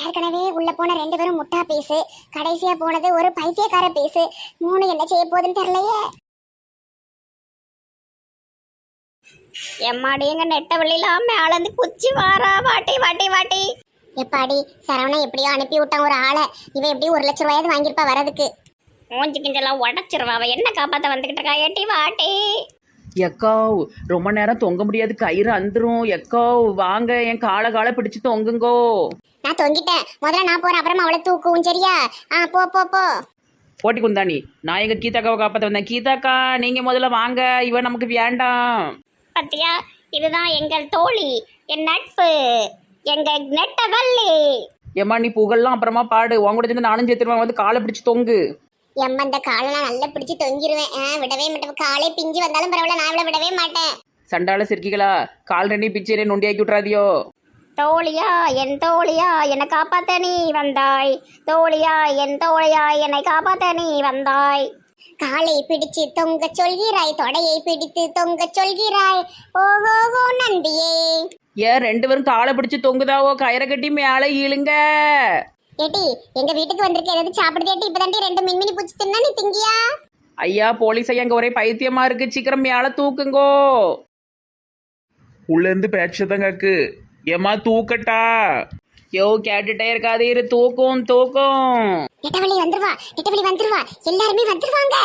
ஏற்கனவே உள்ள போன ரெண்டு பேரும் முட்டா பேசு கடைசியா போனது ஒரு பைத்தியக்கார பேசு. மூணு என்ன செய்ய போகுதுன்னு தெரியலையே. எம்மாடி எங்க நெட்ட வழியிலாம் மேலேருந்து குச்சி வாரா வாட்டி வாட்டி வாட்டி. எப்பாடி சரவணன் எப்படியோ அனுப்பி விட்டான் ஒரு ஆளை. இவன் எப்படியும் ஒரு லட்சம் ரூபாயாவது வாங்கியிருப்பா வரதுக்கு மூஞ்சி கிஞ்செல்லாம் உடச்சிருவா. அவ என்ன காப்பாத்த வந்துகிட்டு இருக்கா? ஏட்டி வாட்டி. எக்கோ ரொம்ப நேரம் தொங்க முடியாது. கயிறு அந்துரும். எக்கோ வாங்க. என் காலை காலை பிடிச்சு தொங்குங்கோ. நான் தொங்கிட்டேன். முதல்ல நான் போறேன் அப்புறமா அவளை தூக்குவும் சரியா? ஆ போ போ போ. போட்டி குந்தாணி நான் எங்க கீதாக்காவை காப்பாத்த வந்தேன். கீதாக்கா நீங்க முதல்ல வாங்க இவன் நமக்கு வேண்டாம். பத்தியா இதுதான் எங்கள் தோழி என் நட்பு எங்க நெட்டவள்ளி. ஏம்மா நீ புகழ்லாம் அப்புறமா பாடு. உன் கூட சேர்ந்து நானும் சேர்த்துருவான் வந்து காலை பிடிச்சு தொங்கு. எம்ம இந்த காலை நான் நல்லா பிடிச்சு தொங்கிருவேன். ஆ, விடவே மாட்டேன். காலே பிஞ்சு வந்தாலும் பரவாயில்ல நான் இவளை விடவே மாட்டேன். சண்டால சிரிக்கிகளா கால் ரெண்டி பிச்சையிலே நொண்டியாக்கி விட்றாதியோ தோழியா என் தோழியா என்னை காப்பாத்த நீ வந்தாய். தோழியா என் தோழியா என்னை காப்பாத்த நீ வந்தாய். காலை பிடிச்சு தொங்க சொல்கிறாய் தொடையை பிடித்து தொங்க சொல்கிறாய். ஓஹோஹோ நந்தியே ஏன் ரெண்டு பேரும் காலை பிடிச்சு தொங்குதாவோ? கயிறை கட்டி மேலே இழுங்க. ஏட்டி எங்க வீட்டுக்கு வந்திருக்க ஏதாவது சாப்பிடுதேட்டி இப்பதாண்டி ரெண்டு மின்மினி பூச்சி தின்னா நீ திங்கியா? ஐயா போலீஸ் ஐயா அங்க ஒரே பைத்தியமா இருக்கு. சீக்கிரம் மேலே தூக்குங்கோ. உள்ள இருந்து பேச்சதான் கேக்கு. ஏமா தூக்கட்டா? யோ கேட்டுட்டே இருக்காது இரு தூக்கும் தூக்கும். நெட்டவழி வந்துருவா நெட்டவழி வந்துருவா எல்லாருமே வந்துருவாங்க.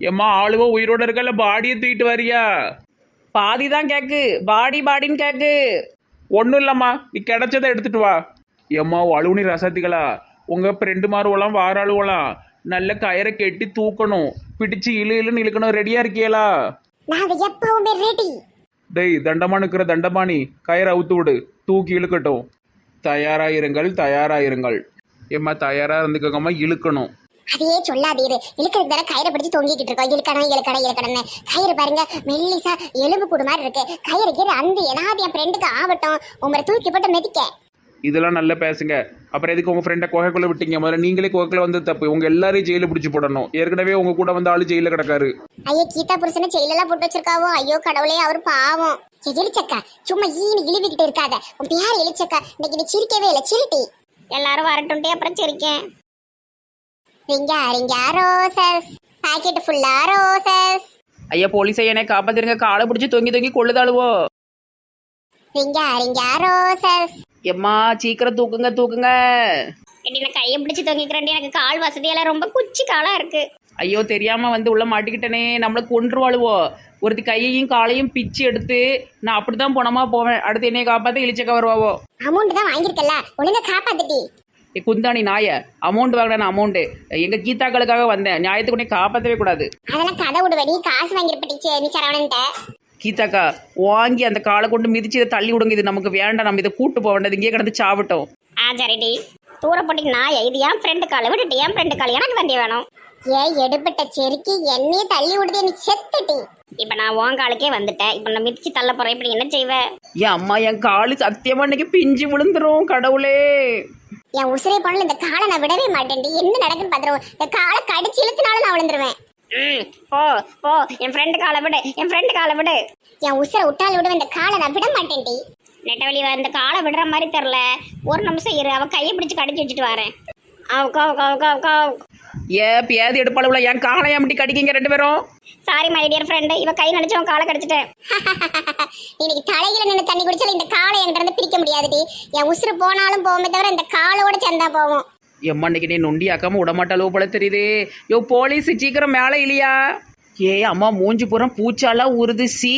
ஏம்மா ஆளுவோ உயிரோட இருக்கல பாடியை தூக்கிட்டு வரியா? பாதி தான் கேக்கு பாடி பாடின்னு கேக்கு. ஒன்றும் இல்லம்மா நீ கிடைச்சதை எடுத்துட்டு வா. ஏம்மா அழுவுனி ரசத்திகளா? உங்க ஃப்ரெண்டு மாறுவலாம் வாராளுவலாம் நல்ல கயிறை கெட்டி தூக்கணும். பிடிச்சு இழு இழுன்னு இழுக்கணும் ரெடியா இருக்கியலா? நாங்க எப்பவுமே ரெடி டேய் தண்டமானுக்கிற தண்டமானி கயிறை அவுத்து விடு. தூக்கி இழுக்கட்டும். தயாராயிருங்கள் தயாராயிருங்கள். ஏம்மா தயாரா இருந்துக்கோங்கம்மா இழுக்கணும். அதையே சொல்லாதீரு இழுக்கிறது தானே கயிறை பிடிச்சி தொங்கிக்கிட்டு இருக்கோம். இழுக்கணும் இழுக்கணும் இழுக்கணும்னு. கயிறு பாருங்க மெல்லிசா எலும்பு கூடு மாதிரி இருக்கு. கயிறு கீரை அந்த ஏதாவது என் ஃப்ரெண்டுக்கு ஆகட்டும் உங்களை தூக்கி போட்டு மெதிக்க. இதெல்லாம் நல்லா பேசுங்க. அப்புறம் எதுக்கு உங்க ஃப்ரெண்டை குகைக்குள்ள விட்டீங்க? முதல்ல நீங்களே குகைக்குள்ள வந்து தப்பு. உங்க எல்லாரையும் ஜெயில பிடிச்சி போடணும். ஏற்கனவே உங்க கூட வந்து ஆளு ஜெயில கிடக்காரு. ஐயோ கீதா புருஷனை செயலெல்லாம் போட்டு வச்சிருக்காவோ? ஐயோ கடவுளே அவர் பாவம். எலிச்சக்கா சும்மா ஈனு இழுவிக்கிட்டு இருக்காத. உன் பேர் எலிச்சக்கா. இன்னைக்கு நீ சிரிக்கவே இல்லை. சிரிட்டி. எல்லாரும் வரட்டும்ட்டே அப்புறம் சிரிக்கேன். ரிங்கா ரிங்கா ரோசஸ் பாக்கெட் ஃபுல்லா ரோசஸ் ஐயா போலீஸ் என்னை காப்பாத்திருங்க. காலை பிடிச்சி தொங்கி தொங்கி கொள்ளுதாளுவோ ரிங்கா ரிங்கா ரோசஸ் எம்மா சீக்கிரம் தூக்குங்க தூக்குங்க. நான் கையை பிடிச்சி தொங்கிக்கிறேன்டி. எனக்கு கால் வசதியெல்லாம் ரொம்ப குச்சி காலா இருக்கு. ஐயோ தெரியாம வந்து உள்ள மாட்டிக்கிட்டனே. நம்மளை கொன்றுவாளுவோ. ஒருத்தி கையையும் காலையும் பிச்சு எடுத்து நான் அப்படிதான் போனமா போவேன். அடுத்து என்னைய காப்பாத்த இழிச்சக்க வருவாவோ. அமௌண்ட் தான் வாங்கியிருக்கல ஒழுங்கா காப்பாத்துட்டி ஏ குந்தாணி நாய. அமௌண்ட் வாங்கின அமௌண்ட்டு எங்க கீதாக்களுக்காக வந்தேன். நியாயத்துக்கு உன்னை காப்பாற்றவே கூடாது. அதெல்லாம் கதை விடுவ நீ காசு வாங்கிருப்பட்டி நீ சரவணன்ட்ட. கீதாக்கா வாங்கி அந்த காலை கொண்டு மிதிச்சு இதை தள்ளி விடுங்க. இது நமக்கு வேண்டாம். நம்ம இதை கூட்டு போக வேண்டாம். இங்கேயே கிடந்து சாப்பிட்டோம் ஆ சரிடி தூர போட்டி நாய இது என் ஃப்ரெண்டு காலை விட்டுட்டு என் ஃப்ரெண்டு கால் எனக்கு வண்டி வேணும். ஏ எடுபட்ட செருக்கி என்னையே தள்ளி விடுதே நீ செத்துட்டி இப்போ நான் உன் காலுக்கே வந்துட்டேன். இப்போ நான் மிதிச்சு தள்ள போறேன். இப்படி என்ன செய்வ? என் அம்மா என் காலு சத்தியமா இன்னைக்கு பிஞ்சு விழுந்துரும் கடவுளே. என் உசிரை போனாலும் இந்த காலை நான் விடவே மாட்டேன்டி என்ன நடக்குன்னு பாத்துருவோம் இந்த காலை கடிச்சு இழுத்துனாலும் நான் விழுந்துருவேன். ம் போ போ. என் ஃப்ரெண்டு காலை விடு என் ஃப்ரெண்டு காலை விடு. என் உசிரை விட்டாலும் விடுவேன் இந்த காலை நான் விட மாட்டேன்டி. நெட்டவழி இந்த காலை விடுற மாதிரி தெரில ஒரு நிமிஷம் இரு அவ கையை பிடிச்சு கடிச்சு வச்சுட்டு வரேன். அவ் கவ் கவ் கவ் கவ் ஏ பியாதி எடுப்பாளுல என் காலை எப்படி கடிக்கீங்க ரெண்டு பேரும்? சாரி மை டியர் ஃப்ரெண்டு இவ கை நினைச்சு அவன் காலை கடிச்சிட்டேன். இன்னைக்கு தலையில நின்று தண்ணி குடிச்சாலும் இந்த காலை என்கிட்ட இருந்து பிரிக்க முடியாதுடி. என் உசுறு போனாலும் போகுமே தவிர இந்த காலோட சேர்ந்தா போவோம் எம்மா இன்னைக்கு நீ நொண்டி ஆக்காம விடமாட்டாளோ போல தெரியுது. யோ போலீஸ் சீக்கிரம் மேலே இல்லையா ஏ அம்மா மூஞ்சி பூரம் பூச்சாலாம் உருது சி.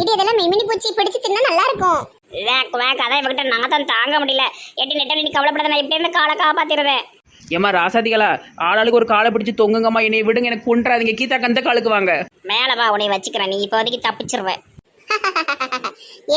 இது இதெல்லாம் மிமினி பூச்சி பிடிச்சு தின்னா நல்லா இருக்கும் வேக் வேக் அதான் இவகிட்ட நான் தான் தாங்க முடியல. எட்டி நெட்டவழி நீ கவலைப்படாத நான் இப்படி இருந்து காலை காப்பாத்திடுவேன். ஏம்மா ராசாதிகளா ஆளாளுக்கு ஒரு காலை பிடிச்சு தொங்குங்கம்மா. என்னை விடுங்க எனக்கு கொன்றாதீங்க. கீதா கந்த காலுக்கு வாங்க. மேலே வா உன்னை வச்சுக்கிறேன். நீ இப்போதைக்கு தப்பிச்சிருவேன்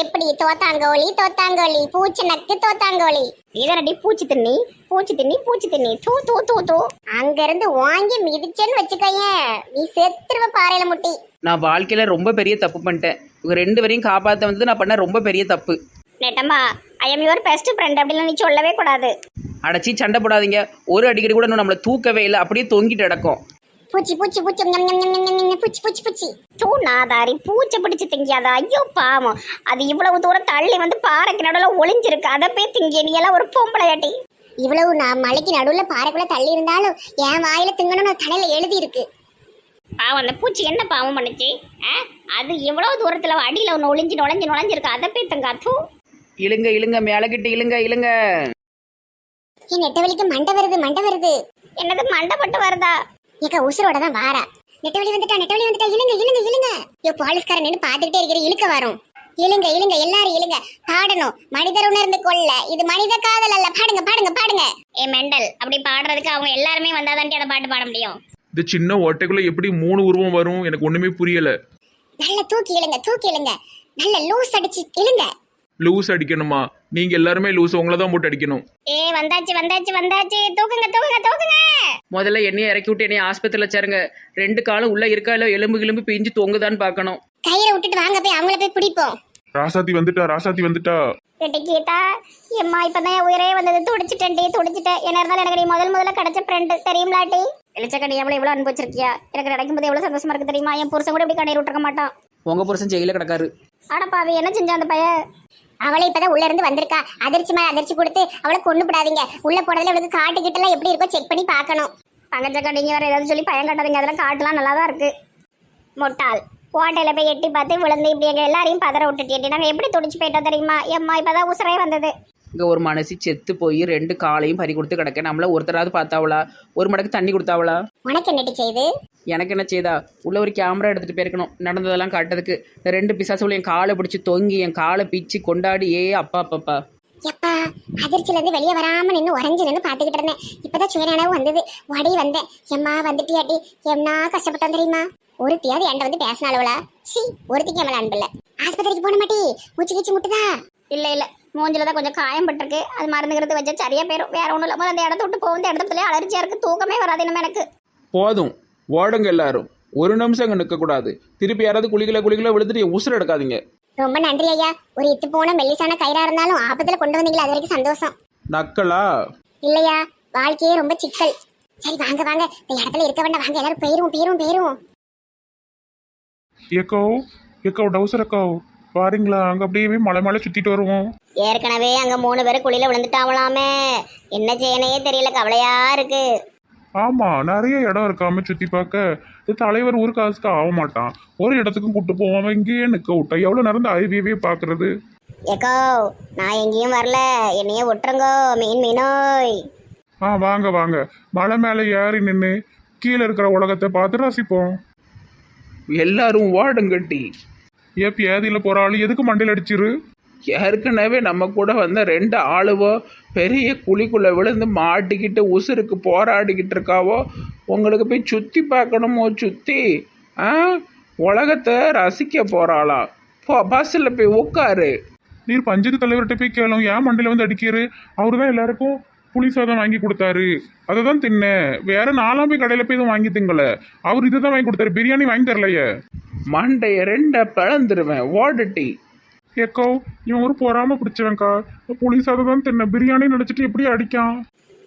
எப்படி தோத்தாங்கோலி தோத்தாங்கோலி பூச்சி நக்கு தோத்தாங்கோலி இதனடி பூச்சி தின்னி பூச்சி தின்னி பூச்சி தின்னி. தூ தூ தூ தூ. அங்க இருந்து வாங்கி மிதிச்சேன்னு வச்சுக்கோயேன் நீ செத்துருவ பாறையில முட்டி. நான் வாழ்க்கையில ரொம்ப பெரிய தப்பு பண்ணிட்டேன். இவங்க ரெண்டு பேரையும் காப்பாற்ற வந்தது நான் பண்ண ரொம்ப பெரிய தப்பு. நெட்டம்மா I am your best friend அப்படின்னு நீ சொல்லவே கூடாது. அடைச்சி சண்டை போடாதீங்க. ஒரு அடிக்கடி கூட இன்னும் நம்மளை தூக்கவே இல்லை. அப்படியே தொங்கிட்டு கிடக்கும். பூச்சி பூச்சி பூச்சி பூச்சி பூச்சி பூச்சி. தூ நாதாரி பூச்சை பிடிச்சு திங்காத ஐயோ பாவம். அது இவ்வளவு தூரம் தள்ளி வந்து பாறைக்கு நடுவில் ஒளிஞ்சிருக்கு. அதை போய் திங்க நீ எல்லாம் ஒரு பொம்பளையாட்டி இவ்வளவு நான் மலைக்கு நடுவுல பாறைக்குள்ள தள்ளி இருந்தாலும் என் வாயில திங்கணும்னு தலையில எழுதி இருக்கு பாவம் அந்த பூச்சி என்ன பாவம் பண்ணுச்சு? ஆ? அது எவ்வளவு தூரத்துல அடியில ஒன்று ஒளிஞ்சு நுழைஞ்சு நுழைஞ்சிருக்கு. அதை போய் தங்க தூ இழுங்க இழுங்க மேலக்கிட்டு இழுங்க இழுங்க. என் நெட்டவெளிக்கு மண்டை வருது மண்டை வருது. என்னது மண்டப்பட்டு வருதா? ஏக்கா உசுரோட தான் வாரா. நெட்டவெளி வந்துட்டா நெட்டவெளி வந்துட்டா. இழுங்க இழுங்க இழுங்க. ஐயோ போலீஸ்காரன் நின்று பார்த்துக்கிட்டே இருக்கிற இழுக்க வரும். இழுங்க இழுங்க எல்லாரும் இழுங்க. பாடணும். மனிதர் உணர்ந்து கொள்ள. இது மனித காதல் அல்ல. பாடுங்க பாடுங்க பாடுங்க. ஏ மெண்டல். அப்படி பாடுறதுக்கு அவங்க எல்லாருமே வந்தாதான்டி அந்த பாட்டு பாட முடியும். இந்த சின்ன ஓட்டைக்குள்ள எப்படி மூணு உருவம் வரும்? எனக்கு ஒண்ணுமே புரியல. நல்ல தூக்கி இழுங்க தூக்கி இழுங்க. நல்ல லூஸ் அடிச்சு இழுங்க. லூஸ் அடிக்கணுமா? நீங்க எல்லாருமே லூஸ் உங்களை தான் போட்டு அடிக்கணும். ஏ வந்தாச்சு வந்தாச்சு வந்தாச்சு. தூக்குங்க தூக்குங்க தூக்குங்க. முதல்ல என்னைய இறக்கி விட்டு என்னைய ஆஸ்பத்திரியில் சேருங்க. ரெண்டு காலம் உள்ள இருக்கா இல்லை எலும்பு கிளம்பு பிஞ்சு தொங்குதான்னு பார்க்கணும். கயிறை விட்டுட்டு வாங்க போய் அவங்கள போய் பிடிப்போம். ராசாத்தி வந்துட்டா ராசாத்தி வந்துட்டா? கேட்டு கீதா எம்மா இப்பதான் என் உயிரே வந்தது. துடிச்சிட்டேன்டி துடிச்சிட்டேன். என்ன இருந்தாலும் எனக்கு நீ முதல் முதல்ல கிடைச்ச ஃப்ரெண்டு தெரியும்லாட்டி வெளிச்சக்கடி எவ்வளோ எவ்வளோ அனுபவிச்சிருக்கியா வச்சிருக்கியா? எனக்கு நடக்கும்போது எவ்வளோ சந்தோஷமா இருக்கு தெரியுமா? என் புருஷன் கூட இப்படி கண்ணீர் விட்டுருக்க மாட்டான். உங்கள் புருஷன் ஜெயிலில் கிடக்காரு. அடப்பாவி என்ன செஞ்சான் அந்த பையன்? அவளை இப்பதான் உள்ள இருந்து வந்திருக்கா. அதிர்ச்சி மேல அதிர்ச்சி கொடுத்து அவளை கொண்டு விடாதீங்க உள்ள போனதுல அவளுக்கு காட்டுக்கிட்ட எல்லாம் எப்படி இருக்கோ செக் பண்ணி பார்க்கணும். பங்கச்சக்கா நீங்க வேற ஏதாவது சொல்லி பயம் கட்டாதீங்க. அதெல்லாம் காட்டுலாம் நல்லா தான் இருக்கு. முட்டாள் கோட்டையில போய் எட்டி பார்த்து விழுந்து இப்படி எங்க எல்லாரையும் பதற விட்டுட்டேன் நாங்க எப்படி துடிச்சு போயிட்டோம் தெரியுமா? எம்மா இப்பதான் உசுரே வந்தது. இங்கே ஒரு மனசு செத்து போய் ரெண்டு காலையும் பறி கொடுத்து கிடக்க. நம்மள ஒருத்தராவது பார்த்தாவளா? ஒரு மடக்கு தண்ணி கொடுத்தாவளா? உனக்கு என்னட்டு செய்து? எனக்கு என்ன செய்தா? உள்ள ஒரு கேமரா எடுத்துகிட்டு போயிருக்கணும். நடந்ததெல்லாம் காட்டுறதுக்கு. இந்த ரெண்டு பிசாசுகளும் என் காலை பிடிச்சி தொங்கி என் காலை பிச்சு கொண்டாடி ஏ அப்பா அப்பப்பா எப்பா அதிர்ச்சியில இருந்து வெளியே வராம நின்று உறைஞ்சு நின்று பாத்துக்கிட்டு இருந்தேன். இப்பதான் சுயநனவு வந்தது. வடி வந்தேன். எம்மா வந்துட்டியாட்டி எம்னா கஷ்டப்பட்டோம் தெரியுமா? ஒருத்தியாவது என்கிட்ட வந்து பேசினாளுவளா? சி ஒருத்திக்கு எம்மல அன்பில்ல ஆஸ்பத்திரிக்கு போன மாட்டி மூச்சு கீச்சு முட்டுதா? இல்ல இல்ல. மூஞ்சில தான் கொஞ்சம் காயம் பட்டிருக்கு அது மருந்துங்கிறது வச்சா சரியா போயிடும் வேற ஒண்ணும் இல்லாம அந்த இடத்த விட்டு போகும் இடத்துல அலர்ஜியா இருக்கு. தூக்கமே வராது இனிமே எனக்கு. போதும். ஓடுங்க எல்லாரும். ஒரு நிமிஷம் அங்கே நிற்கக்கூடாது திருப்பி யாராவது குளிக்கல குளிக்கல விழுந்துட்டு உசுர் எடுக்காதீங்க. ரொம்ப நன்றி ஐயா. ஒரு இத்து போன மெல்லிசான கயிறா இருந்தாலும் ஆபத்துல கொண்டு வந்தீங்களா அது வரைக்கும் சந்தோஷம். நக்கலா? இல்லையா. வாழ்க்கையே ரொம்ப சிக்கல். சரி வாங்க வாங்க. இந்த இடத்துல இருக்க வேண்டாம். வாங்க எல்லாரும் போயிருவோம் போயிருவோம் போயிருவோம் ஏக்கோ ஏக்கோ டவுசர் அக்கோ பாருங்களா அங்கே அப்படியே மலை மலை சுற்றிட்டு வருவோம். ஏற்கனவே அங்க மூணு பேரும் குழியில விழுந்துட்டாங்களாமே. என்ன செய்யனே தெரியல கவலையா இருக்கு. ஆமாம் நிறைய இடம் இருக்காம சுற்றி பார்க்க. இந்த தலைவர் ஒரு காசுக்கு ஆக மாட்டான். ஒரு இடத்துக்கும் கூட்டு போவாம இங்கேயே நிற்க விட்டா எவ்வளோ நேரம் இந்த ஐவியவே பார்க்கறது? ஏக்கோ நான் எங்கேயும் வரல. என்னைய விட்டுருங்கோ மீன் மீனோய். ஆ வாங்க வாங்க. மலை மேலே ஏறி நின்று கீழே இருக்கிற உலகத்தை பார்த்து ரசிப்போம். எல்லாரும் ஓடுங்கட்டி ஏ பியாதியில் போகிற ஆள் எதுக்கு மண்டையில் அடிச்சிரு? ஏற்கனவே நம்ம கூட வந்த ரெண்டு ஆளுவோ பெரிய குழிக்குள்ள விழுந்து மாட்டிக்கிட்டு உசுருக்கு போராடிக்கிட்டு இருக்காவோ உங்களுக்கு போய் சுற்றி பார்க்கணுமோ சுற்றி ஆ? உலகத்தை ரசிக்க போகிறாளா போ பஸ்ஸில் போய் உட்காரு. நீர் பஞ்சாயத்து தலைவர்கிட்ட போய் கேளும் ஏன் மண்டையில் வந்து அடிக்கிறாரு? அவரு தான் எல்லாருக்கும் புளி சாதம் வாங்கி கொடுத்தாரு. அதை தான் தின்னேன். வேற நாலாம் போய் கடையில் போய் எதுவும் வாங்கி திங்கல. அவர் இதை தான் வாங்கி கொடுத்தாரு. பிரியாணி வாங்கி தரலையே. மண்டைய ரெண்டை பிளந்துருவேன். ஓடுட்டி ஏக்கோ இவன் ஒரு பொறாம பிடிச்சவன்க்கா. புளி சாதம் தான் தின்ன. பிரியாணி நினைச்சிட்டு எப்படி அடிக்கான்?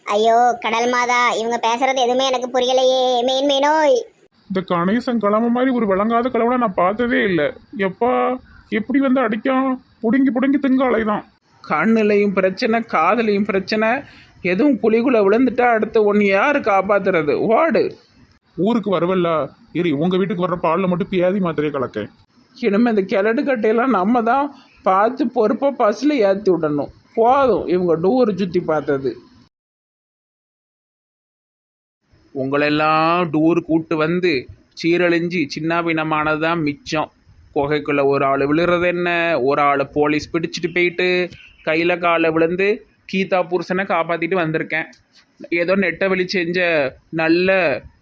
ஐயோ கடல் மாதா இவங்க பேசுறது எதுவுமே எனக்கு புரியலையே. மீன் மீனோய். இந்த கணேசன் கிழமை மாதிரி ஒரு விளங்காத கிழமை நான் பார்த்ததே இல்லை. எப்பா எப்படி வந்து அடிக்கான்? புடுங்கி புடுங்கி திங்க அலைதான். கண்ணுலையும் பிரச்சனை காதுலையும் பிரச்சனை. எதுவும் குழிக்குள்ள விழுந்துட்டா அடுத்து ஒன்று யார் காப்பாத்துறது? ஓடு. ஊருக்கு வரவல்ல. இரு உங்க வீட்டுக்கு வர்ற பாலில் மட்டும் பியாதி மாத்திரையை கலக்க இனிமேல் இந்த கிழடு கட்டையெல்லாம் நம்ம தான் பார்த்து பொறுப்பாக பஸ்ஸில் ஏற்றி விடணும். போதும் இவங்க டூர் சுற்றி பார்த்தது. உங்களெல்லாம் டூர் கூட்டு வந்து சீரழிஞ்சு சின்ன பின்னமானது தான் மிச்சம். குகைக்குள்ளே ஒரு ஆள் விழுறது என்ன? ஒரு ஆள் போலீஸ் பிடிச்சிட்டு போயிட்டு கையில் காலில் விழுந்து கீதா புருஷனை காப்பாற்றிட்டு வந்திருக்கேன். ஏதோ நெட்டை வெளி செஞ்ச நல்ல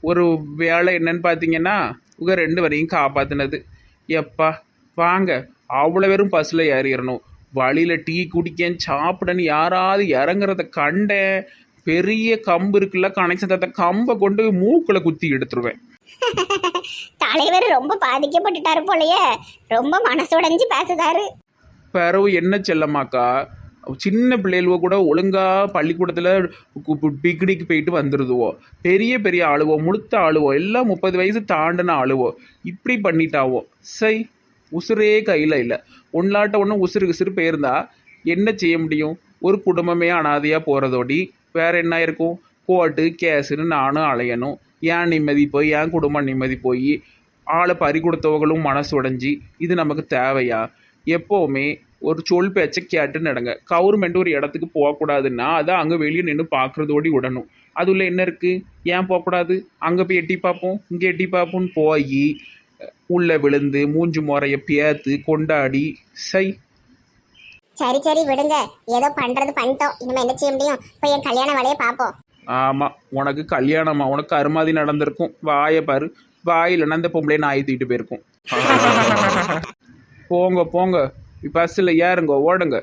ஒரு வேலை என்னன்னு பார்த்தீங்கன்னா உங்க ரெண்டு வரையும் காப்பாற்றினது எப்பா வாங்க அவ்வளோ பேரும் பஸ்ஸில் ஏறிடணும் வழியில் டீ குடிக்கேன் சாப்பிடன்னு யாராவது இறங்குறத கண்டேன். பெரிய கம்பு இருக்குல்ல கணேசன் தாத்தா கம்பை கொண்டு மூக்கில் குத்தி எடுத்துருவேன். தலைவர் ரொம்ப பாதிக்கப்பட்டுட்டாரு போலயே ரொம்ப மனசுடைஞ்சு பேசுதாரு. பிறவு என்ன செல்லம்மாக்கா சின்ன பிள்ளைகளுவோ கூட ஒழுங்காக பள்ளிக்கூடத்தில் பிக்னிக் போயிட்டு வந்துடுதுவோ பெரிய பெரிய ஆளுவோ முழுத்த ஆளுவோ எல்லாம் முப்பது வயசு தாண்டின ஆளுவோ இப்படி பண்ணிட்டாவோ. சை உசுரே கையில் இல்லை. ஒன்றாட்ட ஒன்று உசுறு உசுறு போயிருந்தா என்ன செய்ய முடியும்? ஒரு குடும்பமே அனாதையாக போகிறதோடி வேற என்ன இருக்கும்? கோர்ட்டு கேஸுன்னு நானும் அலையணும். ஏன் நிம்மதி போய் என் குடும்பம் நிம்மதி போய்? ஆளை பறி கொடுத்தவங்களும் மனசு உடஞ்சி இது நமக்கு தேவையா? எப்போவுமே ஒரு சொல் பேச்சை கேட்டு நடங்க. கவர்மெண்ட் ஒரு இடத்துக்கு போகக்கூடாதுன்னா அதை அங்கே வெளியே நின்று பார்க்குறதோடி விடணும். அதுல என்ன இருக்குது ஏன் போகக்கூடாது? அங்கே போய் எட்டி பார்ப்போம். இங்கே எட்டி பார்ப்போம்னு போய் உள்ளே விழுந்து மூஞ்சி முறைய பேத்து கொண்டாடி சை. சரி சரி விடுங்க. ஏதோ பண்றது பண்ணிட்டோம். இனிமே என்ன செய்ய முடியும்? போய் என் கல்யாண வேலையை பார்ப்போம். ஆமாம் உனக்கு கல்யாணமா? உனக்கு அருமாதி நடந்திருக்கும். வாயை பாரு. வாயிலன்னா அந்த பொம்பளையை நாய் தூக்கிட்டு போயிருக்கும். போங்க போங்க. பஸ்ஸில் ஏறுங்க ஓடுங்க